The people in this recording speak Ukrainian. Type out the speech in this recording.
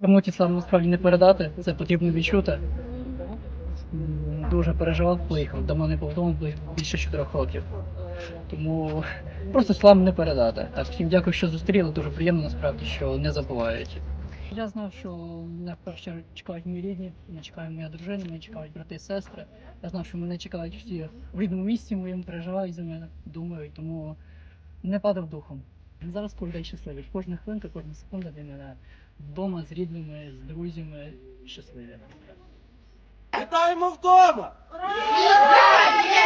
Кому ті слова насправді не передати, це потрібно відчути. Дуже переживав, поїхав. До мене був вдома більше 4 років. Тому просто слам не передати. Так, всім дякую, що зустріли. Дуже приємно насправді, що не забувають. Я знав, що мене в першу чергу чекають мої рідні, мене чекає моя дружина, мене чекають брати і сестри. Я знав, що мене чекають всі в рідному місці, моєму переживають за мене, думають, тому не падав духом. Зараз кожен щасливий. Кожна хвилинка, кожна секунда для мене вдома з рідними, з друзями щасливі. Вітаємо вдома! Вітаємо!